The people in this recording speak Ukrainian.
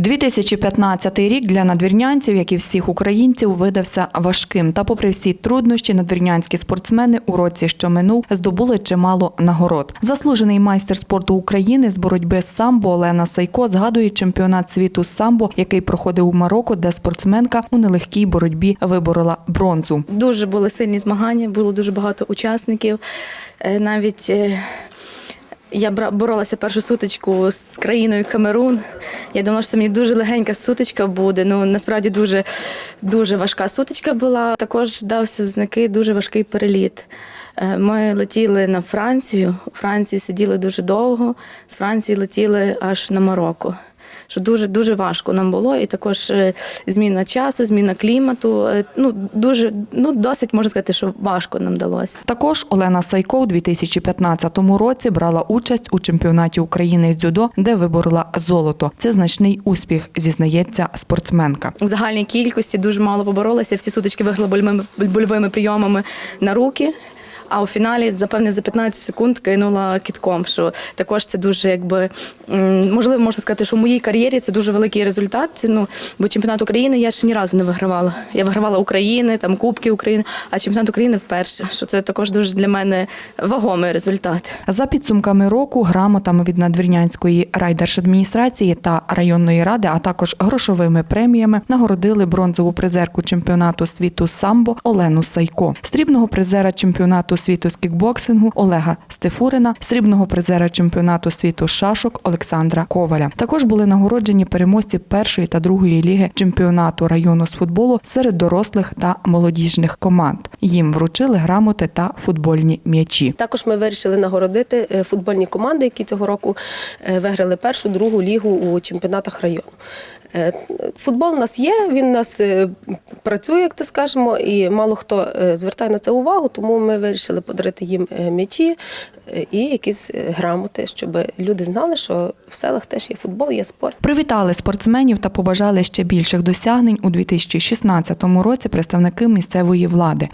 2015 рік для надвірнянців, як і всіх українців, видався важким. Та, попри всі труднощі, надвірнянські спортсмени у році, що минув, здобули чимало нагород. Заслужений майстер спорту України з боротьби з самбо Олена Сайко згадує чемпіонат світу самбо, який проходив у Марокко, де спортсменка у нелегкій боротьбі виборола бронзу. Дуже були сильні змагання, було дуже багато учасників. Е, Навіть е, я боролася першу сутичку з країною Камерун. Я думала, що це мені дуже легенька сутичка буде. Ну насправді дуже, дуже важка сутичка була. Також дався в знаки дуже важкий переліт. Е, Ми летіли на Францію. У Франції сиділи дуже довго. З Франції летіли аж на Марокко. Що дуже дуже важко нам було, і також е, зміна часу, зміна клімату. е, Ну дуже ну досить можна сказати, що важко нам далося. Також Олена Сайко у 2015 році брала участь у чемпіонаті України з дзюдо, де виборола золото. Це значний успіх, зізнається спортсменка. В загальній кількості дуже мало поборолися. Всі сутички виграли больовими прийомами на руки. А у фіналі запевне за 15 секунд кинула кітком. Що також це дуже якби можливо можна сказати, що в моїй кар'єрі це дуже великий результат. Ну бо чемпіонат України я ще ні разу не вигравала. Я вигравала України, там Кубки України, а чемпіонат України вперше. Що це також дуже для мене вагомий результат. За підсумками року, грамотами від надвірнянської райдержадміністрації та районної ради, а також грошовими преміями нагородили бронзову призерку чемпіонату світу самбо Олену Сайко, срібного призера чемпіонату світу з кікбоксингу Олега Стефурина, срібного призера чемпіонату світу з шашок Олександра Коваля. Також були нагороджені переможці першої та другої ліги чемпіонату району з футболу серед дорослих та молодіжних команд. Їм вручили грамоти та футбольні м'ячі. Також ми вирішили нагородити е, футбольні команди, які цього року е, виграли першу, другу лігу у чемпіонатах району. Е, Футбол у нас є, він у нас е, працює, як то скажемо, і мало хто е, звертає на це увагу, тому ми вирішили подарити їм м'ячі і якісь грамоти, щоб люди знали, що в селах теж є футбол, є спорт. Привітали спортсменів та побажали ще більших досягнень у 2016 році представники місцевої влади.